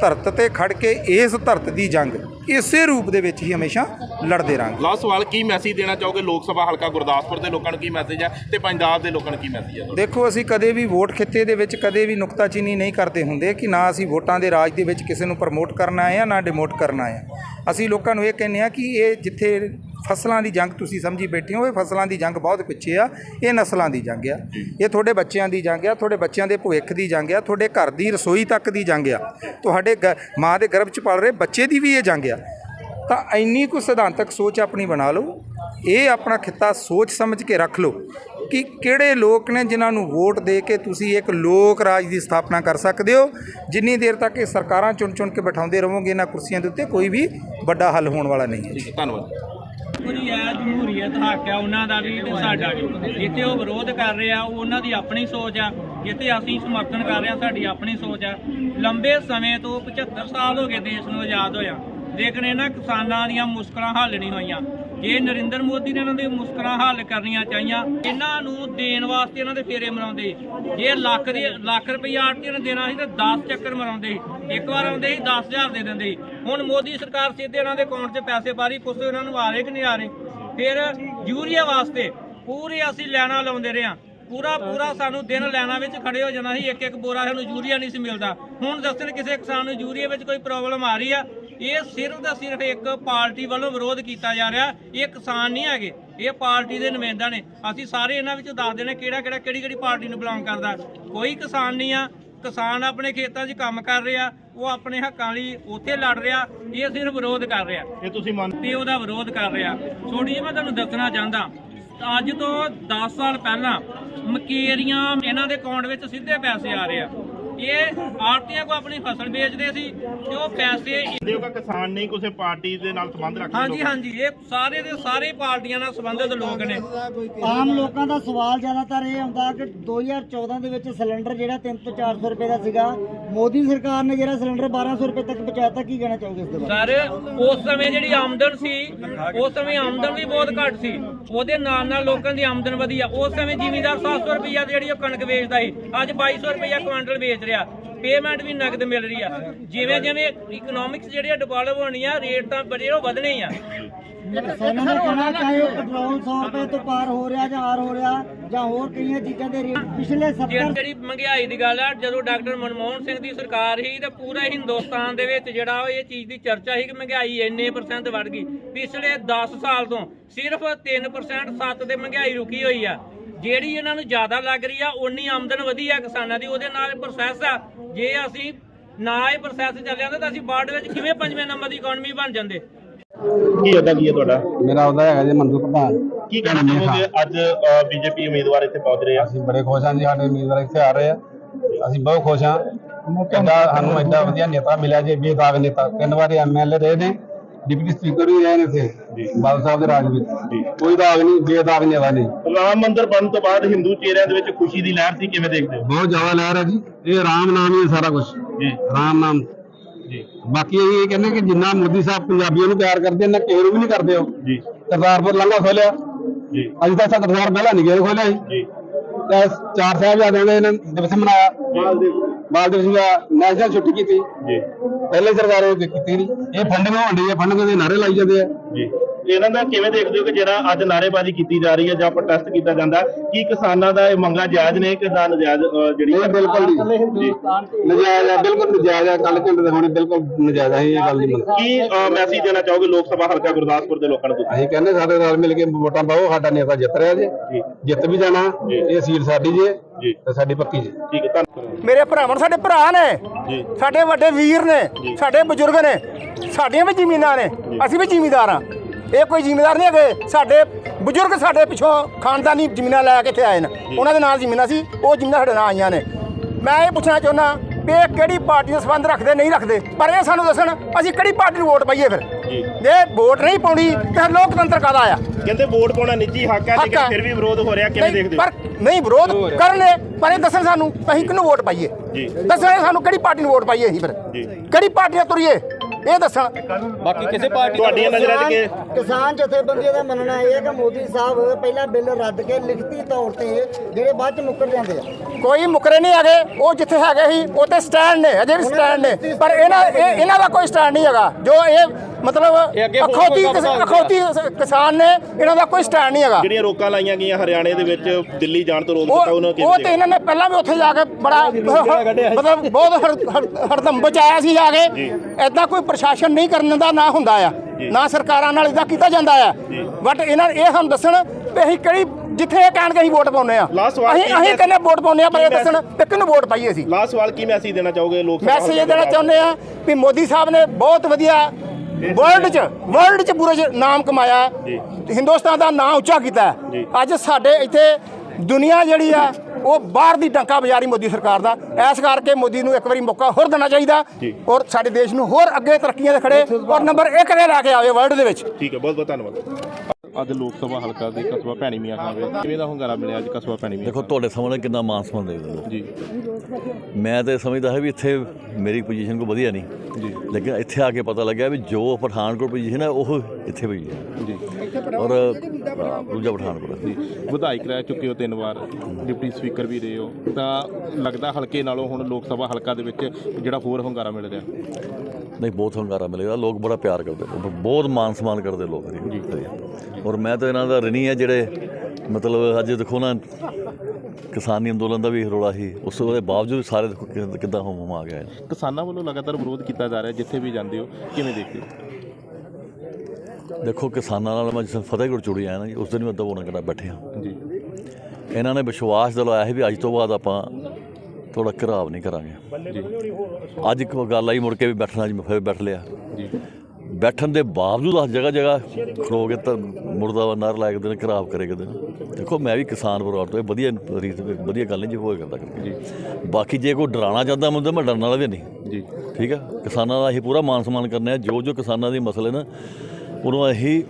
ਧਰਤ ਤੇ ਖੜ ਕੇ ਇਸ ਧਰਤ ਦੀ ਜੰਗ ਇਸੇ ਰੂਪ ਦੇ ਵਿੱਚ ਹੀ ਹਮੇਸ਼ਾ ਲੜਦੇ ਰਹਾਂਗੇ। ਲਾਸਟ ਸਵਾਲ ਕੀ ਮੈਸੇਜ ਦੇਣਾ ਚਾਹੋਗੇ? ਲੋਕ ਸਭਾ ਹਲਕਾ ਗੁਰਦਾਸਪੁਰ ਦੇ ਲੋਕਾਂ ਨੂੰ ਕੀ ਮੈਸੇਜ ਹੈ ਤੇ ਪੰਜਾਬ ਦੇ ਲੋਕਾਂ ਨੂੰ ਕੀ ਮੈਸੇਜ ਹੈ? ਦੇਖੋ ਅਸੀਂ ਕਦੇ ਵੀ ਵੋਟ ਖਿੱਤੇ ਦੇ ਵਿੱਚ ਕਦੇ ਵੀ ਨੁਕਤਾਚੀਨੀ ਨਹੀਂ ਕਰਦੇ ਹੁੰਦੇ ਕਿ ਨਾ ਅਸੀਂ ਵੋਟਾਂ ਦੇ ਰਾਜ ਦੇ ਵਿੱਚ ਕਿਸੇ ਨੂੰ ਪ੍ਰਮੋਟ ਕਰਨਾ ਹੈ ਜਾਂ ਨਾ ਡਿਮੋਟ ਕਰਨਾ ਹੈ। ਅਸੀਂ ਲੋਕਾਂ ਨੂੰ ਇਹ ਕਹਿੰਦੇ ਆ ਕਿ ਇਹ ਜਿੱਥੇ ਫਸਲਾਂ ਦੀ ਜੰਗ ਤੁਸੀਂ ਸਮਝੀ ਬੈਠੇ ਹੋ, ਇਹ ਫਸਲਾਂ ਦੀ ਜੰਗ ਬਹੁਤ ਪਿੱਛੇ ਆ, ਇਹ ਨਸਲਾਂ ਦੀ ਜੰਗ ਆ। ਇਹ ਤੁਹਾਡੇ ਬੱਚਿਆਂ ਦੀ ਜੰਗ ਆ, ਤੁਹਾਡੇ ਬੱਚਿਆਂ ਦੇ ਭਵਿੱਖ ਦੀ ਜੰਗ ਆ, ਤੁਹਾਡੇ ਘਰ ਦੀ ਰਸੋਈ ਤੱਕ ਦੀ ਜੰਗ ਆ। ਤੁਹਾਡੇ ਗ- ਮਾਂ ਦੇ ਗਰਭ 'ਚ ਪਲ ਰਹੇ ਬੱਚੇ ਦੀ ਵੀ ਇਹ ਜੰਗ ਆ। ਤਾਂ ਇੰਨੀ ਕੁ ਸਿਧਾਂਤਕ ਸੋਚ ਆਪਣੀ ਬਣਾ ਲਓ, ਇਹ ਆਪਣਾ ਖਿੱਤਾ ਸੋਚ ਸਮਝ ਕੇ ਰੱਖ ਲਓ ਕਿ ਕਿਹੜੇ ਲੋਕ ਨੇ ਜਿਨ੍ਹਾਂ ਨੂੰ ਵੋਟ ਦੇ ਕੇ ਤੁਸੀਂ ਇੱਕ ਲੋਕ ਰਾਜ ਦੀ ਸਥਾਪਨਾ ਕਰ ਸਕਦੇ ਹੋ। ਜਿੰਨੀ ਦੇਰ ਤੱਕ ਇਹ ਸਰਕਾਰਾਂ ਚੁਣ ਚੁਣ ਕੇ ਬਿਠਾਉਂਦੇ ਰਹੋਗੇ, ਇਹਨਾਂ ਕੁਰਸੀਆਂ ਦੇ ਉੱਤੇ ਕੋਈ ਵੀ ਵੱਡਾ ਹੱਲ ਹੋਣ ਵਾਲਾ ਨਹੀਂ ਹੈ, ਧੰਨਵਾਦ। ਕੋਈ ਹੈ ਜਮਹੂਰੀਅਤ ਹੱਕ ਹੈ ਉਹਨਾਂ ਦਾ ਵੀ ਤੇ ਸਾਡਾ ਵੀ। ਜਿੱਥੇ ਉਹ ਵਿਰੋਧ ਕਰ ਰਹੇ ਆ ਉਹ ਉਹਨਾਂ ਦੀ ਆਪਣੀ ਸੋਚ ਆ। ਜਿੱਥੇ ਅਸੀਂ ਸਮਰਥਨ ਕਰ ਰਹੇ ਆ, ਸਾਡੀ ਆਪਣੀ ਸੋਚ ਆ। ਲੰਬੇ ਸਮੇਂ ਤੋਂ 75 ਸਾਲ ਹੋ ਗਏ ਦੇਸ਼ ਨੂੰ ਆਜ਼ਾਦ ਹੋਇਆ। ਲੇਕਿਨ ਇਹਨਾਂ ਕਿਸਾਨਾਂ ਦੀਆਂ ਮੁਸ਼ਕਲਾਂ ਹੱਲ ਨਹੀਂ ਹੋਈਆਂ। ਜੇ ਨਰਿੰਦਰ ਮੋਦੀ ਨੇ ਇਹਨਾਂ ਦੀ ਮੁਸ਼ਕਲਾਂ ਹੱਲ ਕਰਨੀਆਂ ਚਾਹੀਆਂ, ਇਹਨਾਂ ਨੂੰ ਦੇਣ ਵਾਸਤੇ ਇਹਨਾਂ ਦੇ ਫੇਰੇ ਮਰਾਉਂਦੇ ਜੇ ਲੱਖ ਦੇ, ਲੱਖ ਰੁਪਈਆ ਆੜਤੀ ਨੂੰ ਦੇਣਾ ਸੀ ਤਾਂ 10 ਚੱਕਰ ਮਰਾਉਂਦੇ ਸੀ। ਇੱਕ ਵਾਰ ਆਉਂਦੇ ਸੀ 10000 ਦੇ ਦਿੰਦੇ ਸੀ। ਹੁਣ ਮੋਦੀ ਸਰਕਾਰ ਸਿੱਧੇ ਇਹਨਾਂ ਦੇ ਅਕਾਊਂਟ 'ਚ ਪੈਸੇ ਪਾ ਰਹੀ ਕੁਛ ਇਹਨਾਂ ਨੂੰ ਆ ਰਹੇ ਕਿ ਨਹੀਂ ਆ ਰਹੇ ਫਿਰ ਯੂਰੀਆ ਵਾਸਤੇ ਪੂਰੀ ਅਸੀਂ ਲੈਣਾ ਲਾਉਂਦੇ ਰਹੇ ਹਾਂ ਪੂਰਾ ਪੂਰਾ ਸਾਨੂੰ ਦਿਨ ਲੈਣਾ ਵਿੱਚ ਖੜੇ ਹੋ ਜਾਣਾ ਸੀ ਇੱਕ ਇੱਕ ਬੋਰਾ ਸਾਨੂੰ ਯੂਰੀਆ ਨਹੀਂ ਸੀ ਮਿਲਦਾ ਹੁਣ ਦੱਸਣ ਕਿਸੇ ਕਿਸਾਨ ਨੂੰ ਯੂਰੀਆ ਵਿੱਚ ਕੋਈ ਪ੍ਰੋਬਲਮ ਆ ਰਹੀ ਆ ਇਹ ਸਿਰਫ ਦਾ ਸਿਰਫ ਇੱਕ ਪਾਰਟੀ ਵੱਲੋਂ ਵਿਰੋਧ ਕੀਤਾ ਜਾ ਰਿਹਾ। ਇਹ ਕਿਸਾਨ ਨਹੀਂ ਹੈਗੇ। ਇਹ ਪਾਰਟੀ ਦੇ ਨੁਮਾਇੰਦਾ ਨੇ। ਅਸੀਂ ਸਾਰੇ ਇਹਨਾਂ ਵਿੱਚੋਂ ਦੱਸ ਦੇਣੇ ਕਿਹੜਾ ਕਿਹੜਾ ਕਿਹੜੀ ਕਿਹੜੀ ਪਾਰਟੀ ਨੂੰ ਬਿਲੋਂਗ ਕਰਦਾ। ਕੋਈ ਕਿਸਾਨ ਨਹੀਂ ਆ। ਕਿਸਾਨ ਆਪਣੇ ਖੇਤਾਂ 'ਚ ਕੰਮ ਕਰ ਰਿਹਾ। ਉਹ ਆਪਣੇ ਹੱਕਾਂ ਲਈ ਉੱਥੇ ਲੜ ਰਿਹਾ। ਇਹ ਸਿਰਫ ਵਿਰੋਧ ਕਰ ਰਿਹਾ। ਇਹ ਤੁਸੀਂ ਮੰਨ ਤੇ ਉਹਦਾ ਵਿਰੋਧ ਕਰ ਰਿਹਾ। ਥੋੜੀ ਜਿਹੀ ਮੈਂ ਤੁਹਾਨੂੰ ਦੱਸਣਾ ਚਾਹੁੰਦਾ। ਅੱਜ ਤੋਂ 10 ਸਾਲ ਪਹਿਲਾਂ ਮਕੇਰੀਆਂ ਇਹਨਾਂ ਦੇ ਅਕਾਊਂਟ ਵਿੱਚ ਸਿੱਧੇ ਪੈਸੇ ਆ ਰਹੇ ਆ। ਇਹ ਆੜਤੀਆਂ ਕੋ ਆਪਣੀ ਫਸਲ ਵੇਚਦੇ ਸੀ ਤੇ ਉਹ ਪੈਸੇ ਦਿਓ ਕਿ ਕਿਸਾਨ ਨਹੀਂ ਕਿਸੇ ਪਾਰਟੀ ਦੇ ਨਾਲ ਸੰਬੰਧ ਰੱਖਦੇ ਹਾਂਜੀ ਹਾਂਜੀ ਇਹ ਸਾਰੇ ਦੇ ਸਾਰੇ ਪਾਰਟੀਆਂ ਨਾਲ ਸੰਬੰਧਿਤ ਲੋਕ ਨੇ। ਆਮ ਲੋਕਾਂ ਦਾ ਸਵਾਲ ਜ਼ਿਆਦਾਤਰ ਇਹ ਆਉਂਦਾ ਕਿ 2014 ਦੇ ਵਿੱਚ ਸਿਲੰਡਰ ਜਿਹੜਾ 3 ਤੋਂ 400 ਰੁਪਏ ਦਾ ਸੀਗਾ ਮੋਦੀ ਸਰਕਾਰ ਨੇ ਜਿਹੜਾ ਸਿਲੰਡਰ 1200 ਰੁਪਏ ਤੱਕ ਪਹੁੰਚਾਤਾ ਕੀ ਕਹਿਣਾ ਚਾਹੋਗੇ ਇਸ ਦੇ ਬਾਰੇ? ਸਰ ਉਸ ਸਮੇਂ ਜਿਹੜੀ ਆਮਦਨ ਸੀ ਉਸ ਸਮੇਂ ਆਮਦਨ ਵੀ ਬਹੁਤ ਘੱਟ ਸੀ। ਉਹਦੇ ਨਾਲ ਨਾਲ ਲੋਕਾਂ ਦੀ ਆਮਦਨ ਵਧੀ ਆ। ਉਸ ਸਮੇਂ ਜ਼ਿਮੀਂਦਾਰ 700 ਰੁਪਈਆ ਦੀ ਜਿਹੜੀ ਉਹ ਕਣਕ ਵੇਚਦਾ ਸੀ। ਅੱਜ 2200 ਰੁਪਈਆ ਕੁਆਂਟਲ ਵੇਚ ਰਿਹਾ ਪੇਮੈਂਟ ਵੀ ਨਗਦ ਮਿਲ ਰਹੀ ਆ। ਜਿਵੇਂ ਜਿਵੇਂ ਇਕਨੋਮਿਕਸ ਜਿਹੜੀ ਡਿਵੈਲਪ ਹੋਣੀ ਆ ਰੇਟ ਤਾਂ ਬੜੇ ਉਹ ਵਧਣੇ ਆ। ਕਿਸਾਨਾਂ ਦਾ ਕਹਿਣਾ ਚਾਹੇ ਉਹ ਪੈਟਰੋਲ 100 ਰੁਪਏ ਤੋਂ ਪਾਰ ਹੋ ਰਿਹਾ ਜਾਂ ਆਰ ਹੋ ਰਿਹਾ ਜਾਂ ਹੋਰ ਕਈਆਂ ਚੀਜ਼ਾਂ ਦੇ ਰੇਟ ਪਿਛਲੇ 70 ਜਿਹੜੀ ਜਿਹੜੀ ਮਹਿੰਗਾਈ ਦੀ ਗੱਲ ਆ ਜਦੋਂ ਡਾਕਟਰ ਮਨਮੋਹਨ ਸਿੰਘ ਦੀ ਸਰਕਾਰ ਸੀ ਤੇ ਪੂਰਾ ਹਿੰਦੁਸਤਾਨ ਦੇ ਵਿੱਚ ਜਿਹੜਾ ਉਹ ਇਹ ਚੀਜ਼ ਦੀ ਚਰਚਾ ਸੀ ਕਿ ਮਹਿੰਗਾਈ ਇੰਨੇ ਪਰਸੈਂਟ ਵੱਧ ਗਈ। ਪਿਛਲੇ 10 ਸਾਲ ਤੋਂ ਸਿਰਫ 3% 7 ਤੇ ਮਹਿੰਗਾਈ ਰੁਕੀ ਹੋਈ ਆ। ਜਿਹੜੀ ਇਹਨਾਂ ਨੂੰ ਜ਼ਿਆਦਾ ਲੱਗ ਰਹੀ ਆ ਓਨੀ ਆਮਦਨ ਵਧੀ ਆ ਕਿਸਾਨਾਂ ਦੀ ਉਹਦੇ ਨਾਲ ਪ੍ਰੋਸੈਸ ਆ। ਜੇ ਅਸੀਂ ਨਾ ਇਹ ਪ੍ਰੋਸੈਸ ਚੱਲਿਆ ਤਾਂ ਅਸੀਂ ਬਾਅਦ ਵਿੱਚ ਕਿਵੇਂ ਪੰਜਵੇਂ ਨੰਬਰ ਦੀ ਇਕਨੋਮੀ ਬਣ ਜਾਂਦੇ? ਕੀ ਅਦਾ ਕੀ ਹੈ ਤੁਹਾਡਾ? ਮੇਰਾ ਉਹਦਾ ਹੈਗਾ ਜੀ ਮੰਦੂ ਪ੍ਰਧਾਨ। ਕੀ ਕਹਿਣਾ ਚਾਹੋਗੇ ਅੱਜ ਬੀਜੇਪੀ ਉਮੀਦਵਾਰ ਇੱਥੇ ਪਹੁੰਚ ਰਹੇ ਆ? ਅਸੀਂ ਬੜੇ ਖੁਸ਼ ਹਾਂ ਜੀ ਸਾਡੇ ਉਮੀਦਵਾਰ ਇੱਥੇ ਆ ਰਹੇ ਆ। ਅਸੀਂ ਬਹੁਤ ਖੁਸ਼ ਹਾਂ। ਐਡਾ ਸਾਨੂੰ ਐਡਾ ਵਧੀਆ ਨੇਤਾ ਮਿਲਿਆ ਜੀ ਬੇਦਾਗ ਨੇਤਾ। ਤਿੰਨ ਵਾਰੀ ਐਮਐਲਏ ਰਹੇ ਨੇ। ਡਿਪਟੀ ਸਪੀਕਰ ਵੀ ਰਹੇ ਨੇ ਇੱਥੇ ਬਾਲ ਸਾਹਿਬ ਦੇ ਰਾਜ ਵਿੱਚ। ਕੋਈ ਦਾਗ ਨਹੀਂ ਬੇਦਾਗ ਨੇਤਾ ਨਹੀਂ ਰਾਮ ਮੰਦਿਰ ਬਣਨ ਤੋਂ ਬਾਅਦ ਹਿੰਦੂ ਚਿਹਰਿਆਂ ਦੇ ਵਿੱਚ ਖੁਸ਼ੀ ਦੀ ਲਹਿਰ ਸੀ ਕਿਵੇਂ ਦੇਖਦੇ ਹੋ? ਬਹੁਤ ਜ਼ਿਆਦਾ ਲਹਿਰ ਹੈ ਜੀ। ਇਹ ਰਾਮ ਨਾਮ ਹੀ ਹੈ ਸਾਰਾ ਕੁਝ ਜੀ। ਰਾਮ ਨਾਮ। ਜੀ। ਬਾਕੀ ਇਹ ਕਹਿੰਦੇ ਕਿ ਜਿੰਨਾ ਮੋਦੀ ਸਾਹਿਬ ਪੰਜਾਬੀਆਂ ਨੂੰ ਪਿਆਰ ਕਰਦੇ ਨੇ ਕਿਸੇ ਨੂੰ ਵੀ ਨਹੀਂ ਕਰਦੇ ਹੋ ਜੀ। ਕਰਤਾਰਪੁਰ ਲੰਘਾ ਖੋਲਿਆ। ਜੀ। ਅੱਜ ਤੱਕ ਸੱਤ ਹਜ਼ਾਰ ਪਹਿਲਾਂ ਨਹੀਂ ਗਏ ਖੋਲਿਆ ਸੀ। ਜੀ। ਤੇ ਚਾਰ ਸਾਹਿਬਜ਼ਾਦਿਆਂ ਦੇ ਇਹਨਾਂ ਨੇ ਦਿਵਸ ਮਨਾਇਆ। ਬਾਲ ਦਿਵਸ ਦਾ ਨੈਸ਼ਨਲ ਛੁੱਟੀ ਕੀਤੀ। ਜੀ। ਪਹਿਲੇ ਸਰਕਾਰ ਉਹ ਕੀਤੀ ਨਹੀਂ। ਇਹ ਫੰਡਿੰਗ ਹੋਣ ਡਈ ਹੈ ਫੰਡਿੰਗ ਦੇ ਨਾਰੇ ਲਾਈ ਜਾਂਦੇ ਆ। ਜੀ। ਇਹਨਾਂ ਦਾ ਕਿਵੇਂ ਦੇਖਦੇ ਹੋ ਕਿ ਜਿਹੜਾ ਅੱਜ ਨਾਰੇਬਾਜ਼ੀ ਕੀਤੀ ਜਾ ਰਹੀ ਹੈ ਜਾਂ ਪ੍ਰੋਟੈਸਟ ਕੀਤਾ ਜਾਂਦਾ ਕੀ ਕਿਸਾਨਾਂ ਦਾ ਇਹ ਮੰਗਾਂ ਜਾਇਜ਼ ਨੇ ਕਿ ਨਾ ਨਜਾਇਜ਼ ਜਿਹੜੀ ਇਹ ਬਿਲਕੁਲ ਨਹੀਂ। ਨਜਾਇਜ਼ ਹੈ ਬਿਲਕੁਲ ਨਜਾਇਜ਼ ਹੈ ਕੱਲ ਦੇ ਹੋਣੇ ਬਿਲਕੁਲ ਨਜਾਇਜ਼ ਹੈ ਇਹ ਗੱਲ ਨਹੀਂ ਕੀ ਮੈਸੇਜ ਦੇਣਾ ਚਾਹੋਗੇ ਲੋਕ ਸਭਾ ਹਲਕਾ ਗੁਰਦਾਸਪੁਰ ਦੇ ਲੋਕਾਂ ਨੂੰ ਅਸੀਂ ਕਹਿੰਦੇ ਸਾਡੇ ਨਾਲ ਮਿਲ ਕੇ ਵੋਟਾਂ ਪਾਓ ਸਾਡਾ ਨੇਤਾ ਜਿੱਤ ਰਿਹਾ ਜੇ। ਜਿੱਤ ਵੀ ਜਾਣਾ ਇਹ ਸੀਟ ਸਾਡੀ ਜੇ ਜੀ। ਤੇ ਸਾਡੀ ਪੱਕੀ ਜੇ। ਠੀਕ ਹੈ ਧੰਨਵਾਦ। ਮੇਰੇ ਭਰਾਵਾਂ ਸਾਡੇ ਭਰਾ ਨੇ ਜੀ। ਸਾਡੇ ਵੱਡੇ ਵੀਰ ਨੇ ਸਾਡੇ ਬਜ਼ੁਰਗ ਨੇ ਸਾਡੀਆਂ ਵੀ ਜ਼ਮੀਨਾਂ ਨੇ ਅਸੀਂ ਵੀ ਜ਼ਿਮੀਂਦਾਰ ਆ ਇਹ ਕੋਈ ਜ਼ਿਮੀਂਦਾਰ ਨਹੀਂ ਹੈਗੇ। ਸਾਡੇ ਬਜ਼ੁਰਗ ਸਾਡੇ ਪਿੱਛੋਂ ਖਾਨਦਾਨੀ ਜ਼ਮੀਨਾਂ ਲੈ ਕੇ ਇੱਥੇ ਆਏ ਨੇ। ਉਹਨਾਂ ਦੇ ਨਾਲ ਜ਼ਮੀਨਾਂ ਸੀ ਉਹ ਜ਼ਮੀਨਾਂ ਸਾਡੇ ਨਾਲ ਆਈਆਂ ਨੇ। ਮੈਂ ਇਹ ਪੁੱਛਣਾ ਚਾਹੁੰਦਾ ਵੀ ਇਹ ਕਿਹੜੀ ਪਾਰਟੀ ਨਾਲ ਸੰਬੰਧ ਰੱਖਦੇ ਨਹੀਂ ਰੱਖਦੇ? ਪਰ ਇਹ ਸਾਨੂੰ ਦੱਸਣ ਅਸੀਂ ਕਿਹੜੀ ਪਾਰਟੀ ਨੂੰ ਵੋਟ ਪਾਈਏ ਫਿਰ? ਜੀ। ਵੋਟ ਨਹੀਂ ਪਾਉਣੀ ਤਾਂ ਲੋਕਤੰਤਰ ਕਾਹਦਾ ਆ ਕਹਿੰਦੇ ਵੋਟ ਪਾਉਣਾ ਨਿੱਜੀ ਹੱਕ ਹੈ ਲੇਕਿਨ। ਫਿਰ ਵੀ ਵਿਰੋਧ ਹੋ ਰਿਹਾ ਕਿਵੇਂ ਦੇਖਦੇ ਹੋ? ਪਰ ਨਹੀਂ ਵਿਰੋਧ ਕਰਨੇ ਪਰ ਇਹ ਦੱਸਣ ਸਾਨੂੰ ਅਸੀਂ ਕਿਹਨੂੰ ਵੋਟ ਪਾਈਏ? ਜੀ। ਦੱਸਣ ਸਾਨੂੰ ਕਿਹੜੀ ਪਾਰਟੀ ਨੂੰ ਵੋਟ ਪਾਈਏ ਅਸੀਂ ਫਿਰ? ਜੀ। ਕਿਹੜੀ ਪਾਰਟੀ ਨਾਲ ਤੁਰੀਏ? ਇਹ ਦੱਸਣ। ਤੁਹਾਡੀਆਂ ਨਜ਼ਰਾਂ 'ਚ ਕਿ ਕਿਸਾਨ ਜਥੇਬੰਦੀਆਂ ਦਾ ਮੰਨਣਾ ਇਹ ਹੈ ਕਿ ਮੋਦੀ ਸਾਹਿਬ ਪਹਿਲਾਂ ਬਿੱਲ ਰੱਦ ਕੇ ਲਿਖਤੀ ਤੌਰ ਤੇ ਜਿਹੜੇ ਬਾਅਦ ਚ ਮੁੱਕਰ ਜਾਂਦੇ ਆ। ਕੋਈ ਮੁਕਰੇ ਨਹੀਂ ਹੈਗੇ ਉਹ ਜਿੱਥੇ ਹੈਗੇ ਸੀ ਉਹ ਤੇ ਸਟੈਂਡ ਨੇ ਅਜੇ ਵੀ ਸਟੈਂਡ ਨੇ। ਪਰ ਇਹਨਾਂ ਇਹ ਇਹਨਾਂ ਦਾ ਕੋਈ ਸਟੈਂਡ ਨਹੀਂ ਹੈਗਾ। ਜੋ ਇਹ ਮਤਲਬ ਅਖੌਤੀ ਅਖੌਤੀ ਕਿਸਾਨ ਨੇ ਇਹਨਾਂ ਦਾ ਕੋਈ ਸਟੈਂਡ ਨਹੀਂ ਹੈਗਾ। ਜਿਹੜੀਆਂ ਰੋਕਾਂ ਲਾਈਆਂ ਗਈਆਂ ਹਰਿਆਣੇ ਦੇ ਵਿੱਚ ਦਿੱਲੀ ਜਾਣ ਤੋਂ ਰੋਕ ਉਹ ਦਿੱਤਾ ਉਹਨਾਂ ਉਹ ਤੇ ਇਹਨਾਂ ਨੇ ਪਹਿਲਾਂ ਵੀ ਉੱਥੇ ਜਾ ਕੇ ਬੜਾ ਮਤਲਬ ਬਹੁਤ ਹਰ- ਹਰ- ਹਰਦਮ ਬਚਾਇਆ ਸੀ ਜਾ ਕੇ। ਐਦਾਂ ਕੋਈ ਪ੍ਰਸ਼ਾਸਨ ਨਹੀਂ ਕਰਨ ਦਾ ਨਾ ਹੁੰਦਾ ਆ। ਨਾ ਸਰਕਾਰਾਂ ਨਾਲ ਇਦਾਂ ਕੀਤਾ ਜਾਂਦਾ ਆ ਬਟ ਇਹਨਾਂ ਇਹ ਸਾਨੂੰ ਦੱਸਣ ਵੀ ਅਸੀਂ ਕਿਹੜੀ ਜਿੱਥੇ ਇਹ ਕਹਿਣਗੇ ਅਸੀਂ ਵੋਟ ਪਾਉਨੇ ਆ ਅਸੀਂ ਅਸੀਂ ਹੈ? ਕਹਿੰਦੇ ਵੋਟ ਪਾਉਨੇ ਆ ਪਰ ਇਹ ਦੱਸਣ ਵੀ ਕਿਹਨੂੰ ਵੋਟ ਪਾਈਏ ਅਸੀਂ ਲਾਸਟ ਸਵਾਲ ਕੀ ਮੈਸੇਜ ਦੇਣਾ ਚਾਹੋਗੇ ਲੋਕ ਸਭਾ ਮੈਸੇਜ ਦੇਣਾ? ਚਾਹੁੰਦੇ ਆ ਵੀ ਮੋਦੀ ਸਾਹਿਬ ਨੇ ਬਹੁਤ ਵਧੀਆ ਵਰਲਡ 'ਚ ਵਰਲਡ ਚ ਪੂਰੇ ਨਾਮ ਕਮਾਇਆ। ਹਿੰਦੁਸਤਾਨ ਦਾ ਨਾਮ ਉੱਚਾ ਕੀਤਾ। ਅੱਜ ਸਾਡੇ ਇੱਥੇ ਦੁਨੀਆ ਜਿਹੜੀ ਆ ਉਹ ਬਾਹਰ ਦੀ ਟੰਕਾ ਬਜ਼ਾਰੀ ਮੋਦੀ ਸਰਕਾਰ ਦਾ। ਐਸ ਕਰਕੇ ਮੋਦੀ ਨੂੰ ਇੱਕ ਵਾਰੀ ਮੌਕਾ ਹੋਰ ਦੇਣਾ ਚਾਹੀਦਾ। ਔਰ ਸਾਡੇ ਦੇਸ਼ ਨੂੰ ਹੋਰ ਅੱਗੇ ਤਰੱਕੀਆਂ ਦੇ ਖੜੇ। ਔਰ ਨੰਬਰ 1 ਤੇ ਲੈ ਕੇ ਆਵੇ ਵਰਲਡ ਦੇ ਵਿੱਚ। ਠੀਕ ਹੈ ਬਹੁਤ ਬਹੁਤ ਧੰਨਵਾਦ। ਅੱਜ ਲੋਕ ਸਭਾ ਹਲਕਾ ਦੇ ਕਸਬਾ ਭੈਣੀ ਮੀਆਂ ਖਾਂ ਵਿੱਚ। ਕਿਵੇਂ ਦਾ ਹੁੰਗਾਰਾ ਮਿਲਿਆ ਅੱਜ ਕਸਬਾ ਭੈਣੀ ਮੀਆਂ ਦੇਖੋ ਤੁਹਾਡੇ ਸਾਹਮਣੇ ਕਿੰਨਾ ਮਾਨ ਸਨਮਾਨ ਦੇਖਦੇ ਹੋ। ਜੀ। ਮੈਂ ਤੇ ਸਮਝਦਾ ਹੈ ਵੀ ਇੱਥੇ ਮੇਰੀ ਪੋਜੀਸ਼ਨ ਕੋ ਵਧੀਆ ਨਹੀਂ। ਜੀ। ਲੇਕਿਨ ਇੱਥੇ ਆ ਕੇ ਪਤਾ ਲੱਗਿਆ ਵੀ ਜੋ ਪਠਾਨਕੋਟ ਪੋਜੀਸ਼ਨ ਹੈ ਉਹ ਇੱਥੇ ਪਈ ਹੈ। ਜੀ। ਔਰ ਦੂਜਾ ਪਠਾਨਕੋਟ। ਜੀ ਵਿਧਾਇਕ ਰਹਿ ਚੁੱਕੇ ਹੋ ਤਿੰਨ ਵਾਰ। ਡਿਪਟੀ ਸਪੀਕਰ ਵੀ ਰਹੇ ਹੋ। ਤਾਂ ਲੱਗਦਾ ਹਲਕੇ ਨਾਲੋਂ ਹੁਣ ਲੋਕ ਸਭਾ ਹਲਕਾ ਦੇ ਵਿੱਚ ਜਿਹੜਾ ਹੋਰ ਹੁੰਗਾਰਾ ਮਿਲ ਰਿਹਾ। ਨਹੀਂ ਬਹੁਤ ਹੰਗਾਰਾ ਮਿਲੇਗਾ। ਲੋਕ ਬੜਾ ਪਿਆਰ ਕਰਦੇ ਬਹੁਤ ਮਾਨ ਸਨਮਾਨ ਕਰਦੇ ਲੋਕ ਜੀ। ਔਰ ਮੈਂ ਤਾਂ ਇਹਨਾਂ ਦਾ ਰਣੀ ਹੈ ਜਿਹੜੇ ਮਤਲਬ ਅੱਜ ਦੇਖੋ ਨਾ ਕਿਸਾਨੀ ਅੰਦੋਲਨ ਦਾ ਵੀ ਰੋਲਾ ਸੀ। ਉਸ ਉਹਦੇ ਬਾਵਜੂਦ ਸਾਰੇ ਦੇਖੋ ਕਿ- ਕਿੱਦਾਂ ਹੋਮ ਆ ਗਿਆ ਹੈ। ਕਿਸਾਨਾਂ ਵੱਲੋਂ ਲਗਾਤਾਰ ਵਿਰੋਧ ਕੀਤਾ ਜਾ ਰਿਹਾ ਜਿੱਥੇ ਵੀ ਜਾਂਦੇ ਹੋ ਕਿਵੇਂ ਦੇਖਦੇ ਹੋ? ਦੇਖੋ ਕਿਸਾਨਾਂ ਨਾਲ ਮੈਂ ਜਿਸ ਫਤਿਹਗੜ੍ਹ ਚੁੜੀ ਆਇਆ ਨਾ ਜੀ ਉਸ ਦਿਨ ਵੀ ਅੱਧਾ ਘੰਟਾ ਬੈਠੇ ਹਾਂ। ਜੀ। ਇਹਨਾਂ ਨੇ ਵਿਸ਼ਵਾਸ ਦਿਲਾਇਆ ਸੀ ਵੀ ਅੱਜ ਤੋਂ ਬਾਅਦ ਆਪਾਂ ਥੋੜਾ ਘਰਾਵ ਨਹੀਂ ਕਰਾਂਗੇ। ਅੱਜ ਇੱਕ ਗੱਲ ਆਈ ਮੁੜ ਕੇ ਵੀ ਬੈਠਣਾ ਜੀ ਮੈਂ ਫਿਰ ਬੈਠ ਲਿਆ। ਬੈਠਣ ਦੇ ਬਾਵਜੂਦ ਹਰ ਜਗ੍ਹਾ ਜਗ੍ਹਾ ਖਲੋ ਕੇ ਤਾਂ ਮੁਰਦਾਬਾਦ ਨਾਰ ਲਾਇਆ ਕਰਦੇ ਨੇ ਖਰਾਬ ਕਰੇ ਕਰਦੇ ਨੇ। ਦੇਖੋ ਮੈਂ ਵੀ ਕਿਸਾਨ ਪਰਿਵਾਰ ਤੋਂ ਇਹ ਵਧੀਆ ਰੀਤ ਵਧੀਆ ਗੱਲ ਨਹੀਂ ਜੀ ਹੋਏ ਕਰਦਾ ਜੀ। ਬਾਕੀ ਜੇ ਕੋਈ ਡਰਾਣਾ ਚਾਹੁੰਦਾ ਤਾਂ ਮੈਂ ਡਰਨ ਵਾਲਾ ਵੀ ਨਹੀਂ। ਜੀ। ਠੀਕ ਹੈ ਕਿਸਾਨਾਂ ਦਾ ਅਸੀਂ ਪੂਰਾ ਮਾਨ ਸਨਮਾਨ ਕਰਨੇ ਆ। ਜੋ ਜੋ ਕਿਸਾਨਾਂ ਦੇ ਮਸਲੇ ਨੇ ਉਹਨੂੰ ਅਸੀਂ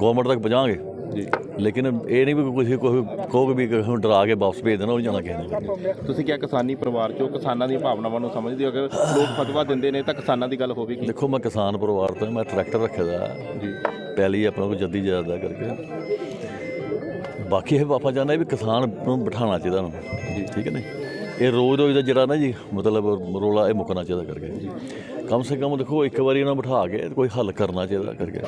ਗਵਰਨਮੈਂਟ ਤੱਕ ਪਹੁੰਚਾਵਾਂਗੇ। ਜੀ। ਲੇਕਿਨ ਇਹ ਨਹੀਂ ਵੀ ਕੋਈ ਕੋਈ ਕਹੋਗੇ ਵੀ ਨੂੰ ਡਰਾ ਕੇ ਵਾਪਸ ਭੇਜ ਦੇਣਾ ਉਹ ਜਾਣਾ ਕਿਸੇ ਨੇ। ਤੁਸੀਂ ਕਿਹਾ ਕਿਸਾਨੀ ਪਰਿਵਾਰ ਚੋਂ ਕਿਸਾਨਾਂ ਦੀਆਂ ਭਾਵਨਾਵਾਂ ਨੂੰ ਸਮਝਦੇ ਹੋ। ਅਗਰ ਲੋਕ ਫਤਵਾ ਦਿੰਦੇ ਨੇ ਤਾਂ ਕਿਸਾਨਾਂ ਦੀ ਗੱਲ ਹੋਵੇਗੀ। ਦੇਖੋ ਮੈਂ ਕਿਸਾਨ ਪਰਿਵਾਰ ਤੋਂ ਮੈਂ ਟਰੈਕਟਰ ਰੱਖਿਆ ਦਾ। ਜੀ। ਪਹਿਲੀ ਆਪਣਾ ਕੋਈ ਜੱਦੀ ਜ਼ਿਆਦਾ ਕਰਕੇ। ਬਾਕੀ ਇਹ ਆਪਾਂ ਚਾਹੁੰਦੇ ਵੀ ਕਿਸਾਨ ਨੂੰ ਬਿਠਾਉਣਾ ਚਾਹੀਦਾ ਉਹਨੂੰ। ਜੀ। ਠੀਕ ਹੈ ਨਾ ਇਹ ਰੋਜ਼ ਰੋਜ਼ ਦਾ ਜਿਹੜਾ ਨਾ ਜੀ ਮਤਲਬ ਰੋਲਾ ਇਹ ਮੁੱਕਣਾ ਚਾਹੀਦਾ ਕਰਕੇ। ਕਮ ਸੇ ਕਮ ਦੇਖੋ ਇੱਕ ਵਾਰੀ ਇਹਨਾਂ ਨੂੰ ਬਿਠਾ ਕੇ ਕੋਈ ਹੱਲ ਕਰਨਾ ਚਾਹੀਦਾ ਕਰਕੇ।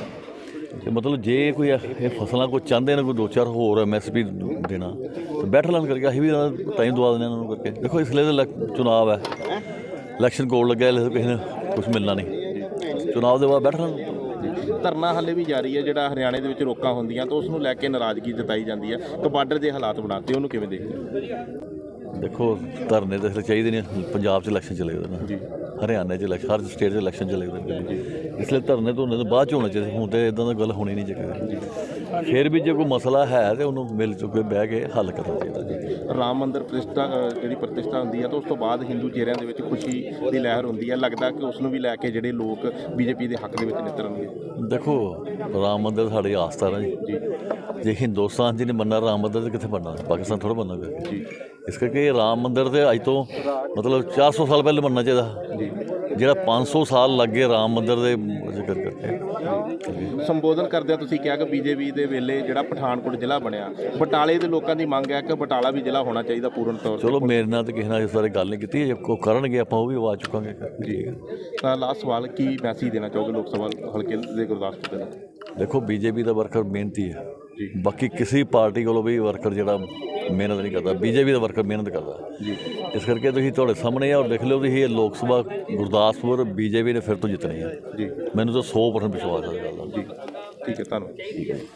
ਤੇ ਮਤਲਬ ਜੇ ਕੋਈ ਇਹ ਫਸਲਾਂ ਕੋ ਚਾਹੁੰਦੇ ਨੇ ਕੋਈ ਦੋ ਚਾਰ ਹੋਰ ਐਮਐਸਪੀ ਦੇਣਾ, ਤੇ ਬੈਠ ਲੈਣ ਕਰਕੇ ਅਸੀਂ ਵੀ ਟਾਈਮ ਦਵਾ ਦਿੰਦੇ ਹਾਂ ਇਹਨਾਂ ਨੂੰ ਕਰਕੇ। ਦੇਖੋ ਇਸ ਲਈ ਤਾਂ ਚੁਣਾਵ ਹੈ। ਇਲੈਕਸ਼ਨ ਕੋਲ ਲੱਗਿਆ ਕਿਸੇ ਨੇ ਕੁਝ ਮਿਲਣਾ ਨਹੀਂ। ਚੁਣਾਵ ਦੇ ਬਾਅਦ ਬੈਠ ਲੈਣ ਧਰਨਾ ਹਾਲੇ ਵੀ ਜਾਰੀ ਹੈ, ਜਿਹੜਾ ਹਰਿਆਣੇ ਦੇ ਵਿੱਚ ਰੋਕਾਂ ਹੁੰਦੀਆਂ, ਤਾਂ ਉਸ ਨੂੰ ਲੈ ਕੇ ਨਾਰਾਜ਼ਗੀ ਜਤਾਈ ਜਾਂਦੀ ਹੈ। ਕਿ ਬਾਰਡਰ ਦੇ ਹਾਲਾਤ ਬਣਾਤੇ, ਉਹਨੂੰ ਕਿਵੇਂ ਦੇਖਦੇ ਹੋ? ਦੇਖੋ ਧਰਨੇ ਤਾਂ ਚਾਹੀਦੇ ਨੇ ਪੰਜਾਬ 'ਚ ਇਲੈਕਸ਼ਨ ਚਲੇ ਗਏ ਨਾ ਹਰਿਆਣੇ 'ਚ ਇਲੈਕਸ਼ਨ ਹਰ ਸਟੇਟ 'ਚ ਇਲੈਕਸ਼ਨ ਚਲੇ ਗਏ ਇਸ ਲਈ ਧਰਨੇ ਧੁਰਨੇ ਤੋਂ ਬਾਅਦ 'ਚ ਹੋਣੇ ਚਾਹੀਦੇ ਹੁਣ ਤੇ ਇਦਾਂ ਦਾ ਗੱਲ ਹੋਣੀ ਨਹੀਂ ਚਾਹੀਦੀ ਫਿਰ ਵੀ ਜੇ ਕੋਈ ਮਸਲਾ ਹੈ ਤੇ ਉਹਨੂੰ ਮਿਲ ਚੁੱਕੇ ਬਹਿ ਕੇ ਹੱਲ ਕਰਨਾ ਚਾਹੀਦਾ ਜੀ। ਰਾਮ ਮੰਦਿਰ ਪ੍ਰਤਿਸ਼ਠਾ ਅ, ਜਿਹੜੀ ਪ੍ਰਤਿਸ਼ਠਾ ਹੁੰਦੀ ਹੈ ਤਾਂ ਉਸ ਤੋਂ ਬਾਅਦ ਹਿੰਦੂ ਚਿਹਰਿਆਂ ਦੇ ਵਿੱਚ ਖੁਸ਼ੀ ਦੀ ਲਹਿਰ ਹੁੰਦੀ ਹੈ ਲੱਗਦਾ ਕਿ ਉਸ ਨੂੰ ਵੀ ਲੈ ਕੇ ਜਿਹੜੇ ਲੋਕ ਬੀਜੇਪੀ ਦੇ ਹੱਕ ਦੇ ਵਿੱਚ ਨਿਤਰਨਗੇ। ਦੇਖੋ ਰਾਮ ਮੰਦਿਰ ਸਾਡੀ ਆਸਥਾ ਹੈ ਜੀ। ਜੇ। ਹਿੰਦੁਸਤਾਨ ਜੀ ਨੇ ਮੰਨਣਾ ਰਾਮ ਮੰਦਿਰ ਤੇ ਕਿੱਥੇ ਬਣਨਾ ਪਾਕਿਸਤਾਨ ਥੋੜਾ ਬਣਨਾ ਜੀ। ਇਸ ਕਰਕੇ ਰਾਮ ਮੰਦਿਰ ਤੇ ਅੱਜ ਤੋਂ ਮਤਲਬ 400 ਸਾਲ ਪਹਿਲੇ ਬਣਨਾ ਚਾਹੀਦਾ। ਜਿਹੜਾ 500 ਸਾਲ ਲੱਗੇ ਰਾਮ ਮੰਦਿਰ ਦੇ ਜ਼ਿਕਰ ਕਰਕੇ। ਸੰਬੋਧਨ ਕਰਦਿਆਂ ਤੁਸੀਂ ਕਿਹਾ ਕਿ ਬੀਜੇਪੀ ਦੇ ਵੇਲੇ ਜਿਹੜਾ ਪਠਾਨਕੋਟ ਜ਼ਿਲ੍ਹਾ ਬਣਿਆ ਬਟਾਲੇ ਦੇ ਲੋਕਾਂ ਦੀ ਮੰਗ ਹੈ ਕਿ ਬਟਾਲਾ ਵੀ ਜ਼ਿਲ੍ਹਾ ਹੋਣਾ ਚਾਹੀਦਾ ਪੂਰਨ ਤੌਰ ਤੇ। ਚਲੋ ਮੇਰੇ ਨਾਲ ਤੇ ਕਿਸੇ ਨਾਲ ਇਸ ਬਾਰੇ ਗੱਲ ਨਹੀਂ ਕੀਤੀ ਜੇ ਕੋ ਕਰਨਗੇ ਆਪਾਂ ਉਹ ਵੀ ਆਵਾਜ਼ ਚੁੱਕਾਂਗੇ। ਹੈ ਤਾਂ ਲਾਸਟ ਸਵਾਲ ਕੀ ਮੈਸੇਜ ਦੇਣਾ ਚਾਹੋਗੇ ਲੋਕ ਸਭਾ ਹਲਕੇ ਦੇ ਗੁਰਦਾਸਪੁਰ ਦੇ ਦੇਖੋ ਬੀਜੇਪੀ ਦਾ ਵਰਕਰ ਮਿਹਨਤੀ ਹੈ। ਬਾਕੀ ਕਿਸੇ ਪਾਰਟੀ ਕੋਲੋਂ ਵੀ ਵਰਕਰ ਜਿਹੜਾ ਮਿਹਨਤ ਨਹੀਂ ਕਰਦਾ ਬੀਜੇਪੀ ਦਾ ਵਰਕਰ ਮਿਹਨਤ ਕਰਦਾ। ਜੀ ਇਸ ਕਰਕੇ ਤੁਸੀਂ ਤੁਹਾਡੇ ਸਾਹਮਣੇ ਆ ਔਰ ਦੇਖ ਲਿਓ ਤੁਸੀਂ ਇਹ ਲੋਕ ਸਭਾ ਗੁਰਦਾਸਪੁਰ ਬੀਜੇਪੀ ਨੇ ਫਿਰ ਤੋਂ ਜਿੱਤਣੀ ਹੈ। ਜੀ। ਮੈਨੂੰ ਤਾਂ 100% ਵਿਸ਼ਵਾਸ ਹੈ ਇਸ ਗੱਲ ਦਾ। ਜੀ। ਠੀਕ ਹੈ ਧੰਨਵਾਦ।